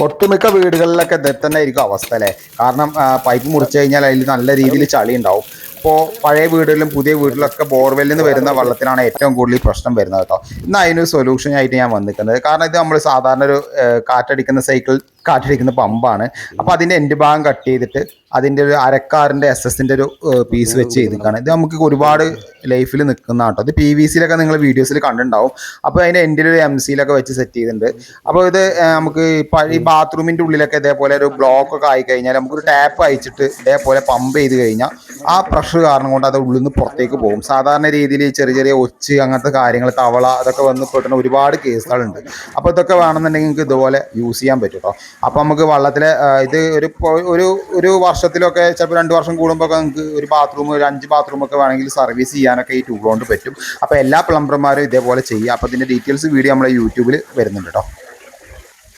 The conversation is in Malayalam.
ഒട്ടുമിക്ക വീടുകളിലൊക്കെ ഇത് തന്നെ ആയിരിക്കും അവസ്ഥ അല്ലേ? കാരണം പൈപ്പ് മുറിച്ചു കഴിഞ്ഞാൽ അതിൽ നല്ല രീതിയിൽ ചളി ഉണ്ടാവും ഇപ്പോൾ പഴയ വീടുകളിലും പുതിയ വീട്ടിലൊക്കെ ബോർവെല്ലിൽ നിന്ന് വരുന്ന വെള്ളത്തിനാണ് ഏറ്റവും കൂടുതൽ പ്രശ്നം വരുന്നത് കേട്ടോ ഇന്ന് അതിനൊരു സൊല്യൂഷൻ ആയിട്ട് ഞാൻ വന്നിരിക്കുന്നത്. കാരണം ഇത് നമ്മൾ സാധാരണ ഒരു കാറ്റടിക്കുന്ന സൈക്കിൾ കാറ്റടിക്കുന്ന പമ്പാണ് അപ്പോൾ അതിന്റെ എന്റെ ഭാഗം കട്ട് ചെയ്തിട്ട് അതിന്റെ ഒരു അരക്കാറിന്റെ എസ് എസിന്റെ ഒരു പീസ് വെച്ച് ചെയ്തിരിക്കുകയാണ്. ഇത് നമുക്ക് ഒരുപാട് ലൈഫിൽ നിൽക്കുന്ന കേട്ടോ ഇത് പി വി സിയിലൊക്കെ നിങ്ങൾ വീഡിയോസിൽ കണ്ടിട്ടുണ്ടാവും. അപ്പോൾ അതിന്റെ എന്റെ ഒരു എം സിയിലൊക്കെ വെച്ച് സെറ്റ് ചെയ്തിട്ടുണ്ട്. അപ്പോൾ ഇത് നമുക്ക് ഈ ബാത്റൂമിന്റെ ഉള്ളിലൊക്കെ ഇതേപോലെ ഒരു ബ്ലോക്ക് ഒക്കെ ആയി കഴിഞ്ഞാൽ നമുക്കൊരു ടാപ്പ് അയച്ചിട്ട് ഇതേപോലെ പമ്പ് ചെയ്ത് കഴിഞ്ഞാൽ ആ പ്രഷർ കാരണം കൊണ്ട് അത് ഉള്ളിൽ നിന്ന് പുറത്തേക്ക് പോകും. സാധാരണ രീതിയിൽ ചെറിയ ചെറിയ ഒച്ച് അങ്ങനത്തെ കാര്യങ്ങൾ തവള അതൊക്കെ വന്ന് പെട്ടുന്ന ഒരുപാട് കേസുകളുണ്ട്. അപ്പോൾ ഇതൊക്കെ വേണമെന്നുണ്ടെങ്കിൽ നിങ്ങൾക്ക് ഇതുപോലെ യൂസ് ചെയ്യാൻ പറ്റും കേട്ടോ അപ്പോൾ നമുക്ക് വള്ളത്തിലെ ഇത് ഒരു ഒരു ഒരു വർഷത്തിലൊക്കെ ചിലപ്പോൾ രണ്ട് വർഷം കൂടുമ്പോൾ ഒക്കെ നിങ്ങൾക്ക് ഒരു ബാത്റൂം ഒരു അഞ്ച് ബാത്റൂം ഒക്കെ വേണമെങ്കിൽ സർവീസ് ചെയ്യാനൊക്കെ ഈ ടൂൾ കൊണ്ട് പറ്റും. അപ്പോൾ എല്ലാ പ്ലംബർമാരും ഇതേപോലെ ചെയ്യുക അപ്പോൾ ഇതിന്റെ ഡീറ്റെയിൽസ് വീഡിയോ നമ്മുടെ യൂട്യൂബിൽ വരുന്നുണ്ട് കേട്ടോ